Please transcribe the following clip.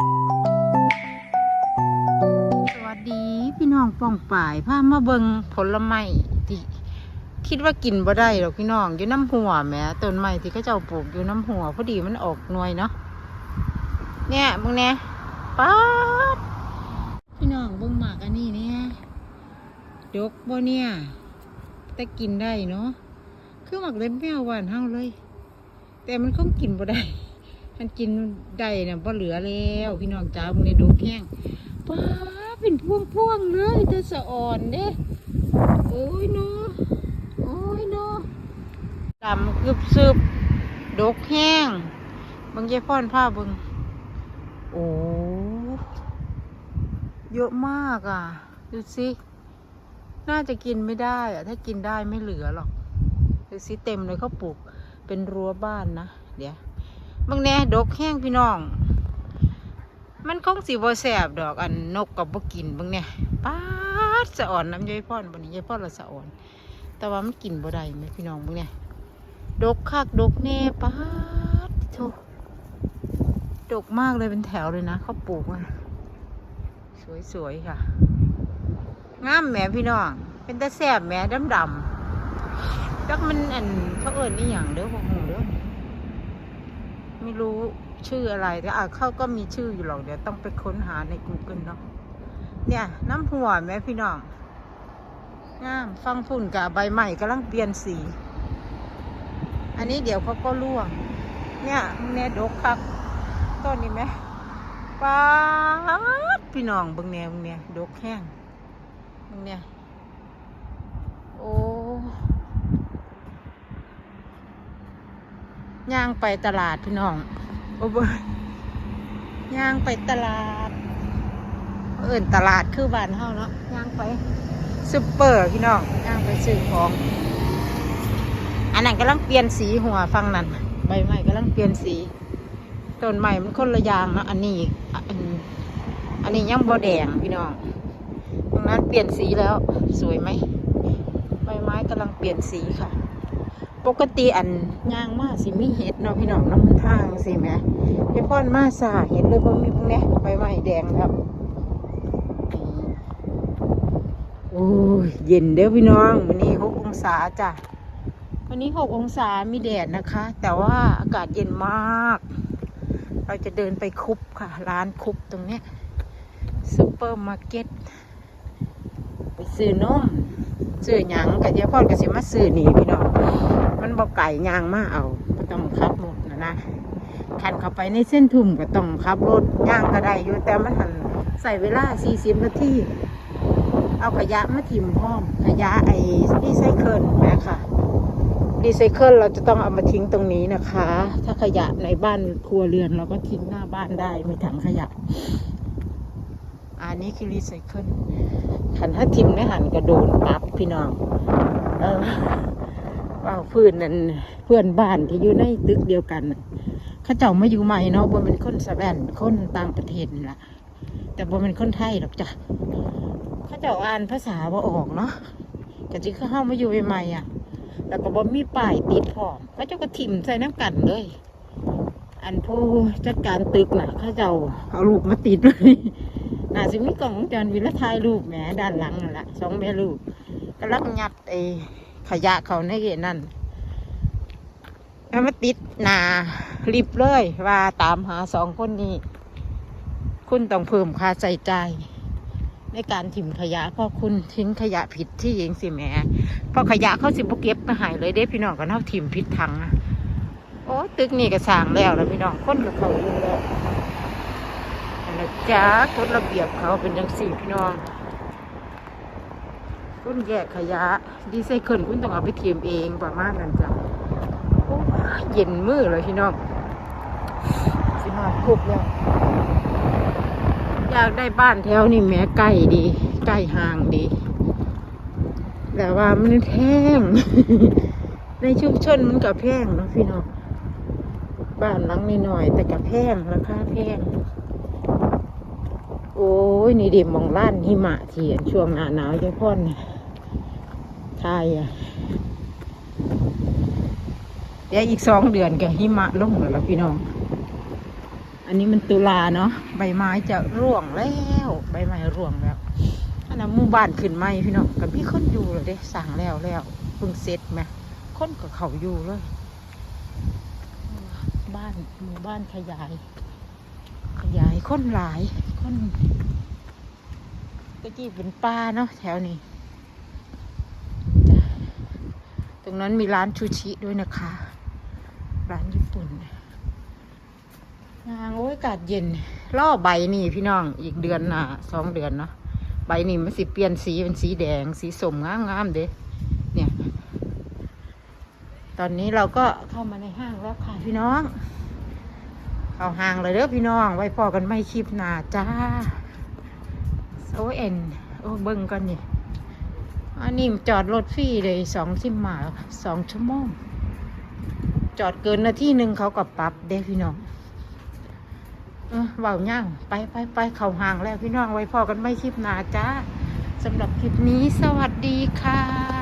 สวัสดีพี่น้องป้องป่ายพามาเบิงผลไม้ที่คิดว่ากินบ่ได้หรอกพี่น้องอยู่น้ำหัวแหมต้นไม้ที่เขาเจ้าปลูกอยู่น้ำหัวพอดีมันออกหน่วยเนาะเนี่ยมึงเนี่ยป๊าดพี่น้องเบิ่งหมากอันนี้เนี่ยดกบ่เนี่ยแต่กินได้เนาะคือหมักเล็บแมวหวานเฮาเลย แต่มันคงกินบ่ได้ มันกินได้เนี่ยบ่เหลือแล้ว พี่น้องจ้ามึงในดกแห้งป้าเป็นพวงพวงๆเลยแต่สะอ่อนเด้โอ้ยเนาะโอ้ยเนาะดำกึบซึบดกแห้งบางยายพ่อนผ้าบิงโอ้เยอะมากอะ ดูสิน่าจะกินไม่ได้อะ ถ้ากินได้ไม่เหลือหรอกดูสิเต็มเลยเขาปลูกเป็นรั้วบ้านนะ เดี๋ยว บางแน่ดกแห้งพี่น้อง มันคงสิบ่แสบดอกอันนกกับบกินบิ่งเนี่ยป๊าดสะอ่อนน้ำยายพ่อนบัดนี้ยายพ่อนละสะอ่อน แต่ว่ามันกินบ่ได้แม่พี่น้องบิ่งเนี่ยดกคักดกแน่ป๊าดโธ่ดกมากเลยเป็นแถวเลยนะเขาปลูกมาสวยๆค่ะงามแหมพี่น้อง เป็นตาแสบแหมดำๆจักมันอันเขาเอิ้นอีหยังเด้อบ่ฮู้เด้อ ไม่รู้ชื่ออะไรแต่อะเขาก็มีชื่ออยู่หรอกเดี๋ยวต้องไปค้นหาใน Google เนาะเนี่ย น้ำหัวแม่พี่น้องงามฟังฝุ่นกับใบใหม่กำลังเปลี่ยนสี อันนี้เดี๋ยวเขาก็ร่วง เนี่ยเนี่ยดกครับต้นนี้ไหมป้าดพี่น้องบึงเนี่ยบึงเนี่ยดกแห้งบึงเนี่ยโอ้ ย่างไปตลาดพี่น้องโอ้บ่ย่างไปตลาด เอิ่นตลาดคือบ้านเฮาเนาะย่างไปซุปเปอร์พี่น้องย่างไปซื้อของ อันนั้นกำลังเปลี่ยนสีหัวฟังนั่นใบไม้กำลังเปลี่ยนสีต้นใหม่มันคนละอย่างเนาะอันนี้อันอันนี้ยังบ่แดงพี่น้องตรงนั้นเปลี่ยนสีแล้วสวยไหมใบไม้กำลังเปลี่ยนสีค่ะ ปกติอันย่างมาสิมีเห็ดเนาะพี่น้องน้ำมันทางสิแม่ยายพ่อนมาสาเห็ดเลยบ่มีพวกนี้ใบไม้แดงครับโอ้ยเย็นเด้อพี่น้อง วันนี้หกองศาจ้ะวันนี้หกองศามีแดดนะคะ แต่ว่าอากาศเย็นมาก เราจะเดินไปคุปค่ะ ร้านคุปตรงเนี้ยซูเปอร์มาร์เก็ตไปซื้อนมซื้อหยังกับยาพ่อนก็สิมาซื้อนี่พี่น้อง ไก่ยางมาเอาก็ต้องขับรถนะนะขันเข้าไปในเส้นทุ่มก็ต้องขับรถย่างก็ได้อยู่แต่มันหันใส่เวลา 40 นาทีเอาขยะมาถิ่มพร้อม ขยะไอ้ดีไซเคิลแม่ค่ะดีไซเคิลเราจะต้องเอามาทิ้งตรงนี้นะคะ ถ้าขยะในบ้านครัวเรือนเราก็ทิ้งหน้าบ้านได้มีถังขยะ อันนี้คือรีไซเคิลขันถ้าทิมไม่หันกระโดนปรับพี่น้อง เออ ว่าเพื่อนนั่นเพื่อนบ้านที่อยู่ในตึกเดียวกันเขาเจ้ามาอยู่ใหม่เนาะบ่เป็นคนสแวนคนต่างประเทศนี่ล่ะ แต่บ่เป็นคนไทยหรอกจ้ะเขาเจ้าอ่านภาษาบ่ออกเนาะแต่จริงเขาเข้ามาอยู่ใหม่ๆอะ แล้วก็บ่มีป้ายติดพร้อมเขาเจ้าก็ถิ่มใส่น้ำกันเลย อันผู้จัดการตึกน่ะเขาเจ้าเอารูปมาติดเลยน่าสิมีกล่องวงจรวิรถ่ายรูปแหมด้านหลังนั่นแหละสองแม่ลูกกำลังยัดไอ ขยะเขาในเกนั่นแล้วมาติดนารีบเลยว่าตามหาสองคนนี้ คุณต้องเพิ่มค่าใส่ใจในการถิ่มขยะเพราะคุณทิ้งขยะผิดที่เองสิแม่เพอขยะเขาสิบเก็บมาหายเลยเด้พี่น้องก็เน่าถิ่มผิดถังนะโอ้ตึกนี่ก็สร้างแล้วแล้วพี่น้องคนกับเขาอยู่แล้วนะจ้ากฎระเบียบเขาเป็นจังสี่พี่น้อง คุณแยกขยะ ดีไซเคิลคุณต้องเอาไปเทียมเองประมาณนั้นจ้ะเย็นมือเลยพี่น้องสิมาคุบแล้วอยากได้บ้านแถวนี่แม้ใกล้ดีใกล้ห่างดี แต่ว่ามันแพง ในชุมชนมันก็แพงเนาะพี่น้องบ้านหลังน้อย แต่ก็แพงราคาแพงโอ้ย นี่เดิมองล้านหิมะเทียนช่วงหน้าหนาวจะพ่นนี่ายอะเดี๋ยวอีกสองเดือนก็หิมะลงแล้วล่ะพี่น้องออันนี้มันตุลาเนาะใบไม้จะร่วงแล้ว ใบไม้ร่วงแล้วอันนั้นหมู่บ้านขึ้นไหมพี่น้องกับพี่คนอยู่เลยเด้สั่งแล้วแล้วเพิ่งเสร็จไหมคนกับเขาอยู่เลย บ้านหมู่บ้านขยาย ขยายคนหลายคนตะกี้เป็นป่าเนาะแถวนี้จ้ะต รงนั้นมีร้านชูชิด้วยนะคะ ร้านญี่ปุ่นนางโอ้ยอากาศเย็นล่อใบนี่พี่น้องอีกเดือนหน่ะสองเดือนเนาะใบนี่มันสิเปลี่ยนสีเป็นสีแดง สีสมงามงามๆเด้เนี่ย ตอนนี้เราก็เข้ามาในห้างแล้วค่ะพี่น้องเข้าห้างเลยเด้อพี่น้อง ไว้พอกันไม่คลิปหนาจ้าโอเอ็นโอ้เบิ้งกันนี่ อันนี้จอดรถฟรีเลยสองสิบมาสองชั่วโมง จอดเกินนาทีหนึ่งเขาก็ปรับเด้พี่น้องเออเบาเง่างไปไปไปเขาห่างแล้วพี่น้องไว้พอกันไม่คลิปหนาจ้าสำหรับคลิปนี้สวัสดีค่ะ